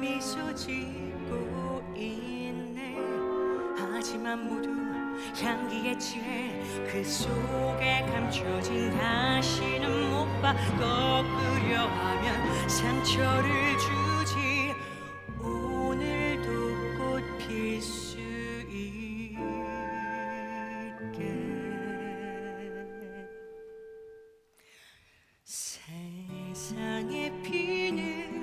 미소 짓고 있네. 하지만 모두 향기에 취해 그 속에 감춰진 다시는 못 봐 꺾으려 하면 상처를 주지. 오늘도 꽃 필 수 있게. 세상에 피는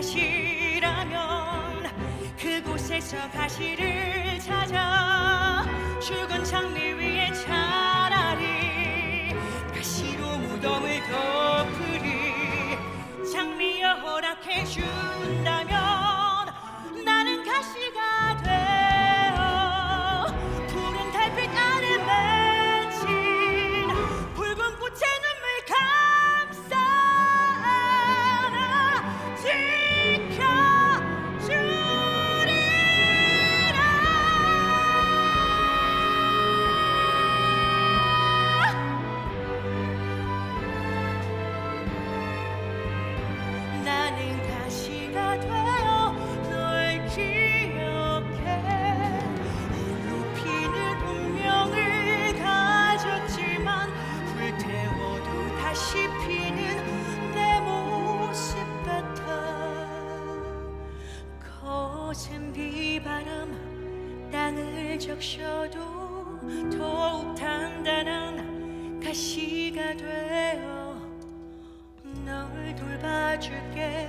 가시라면 그곳에서 가시를 찾아 거센 비바람 땅을 적셔도 더욱 단단한 가시가 되어 널 돌봐줄게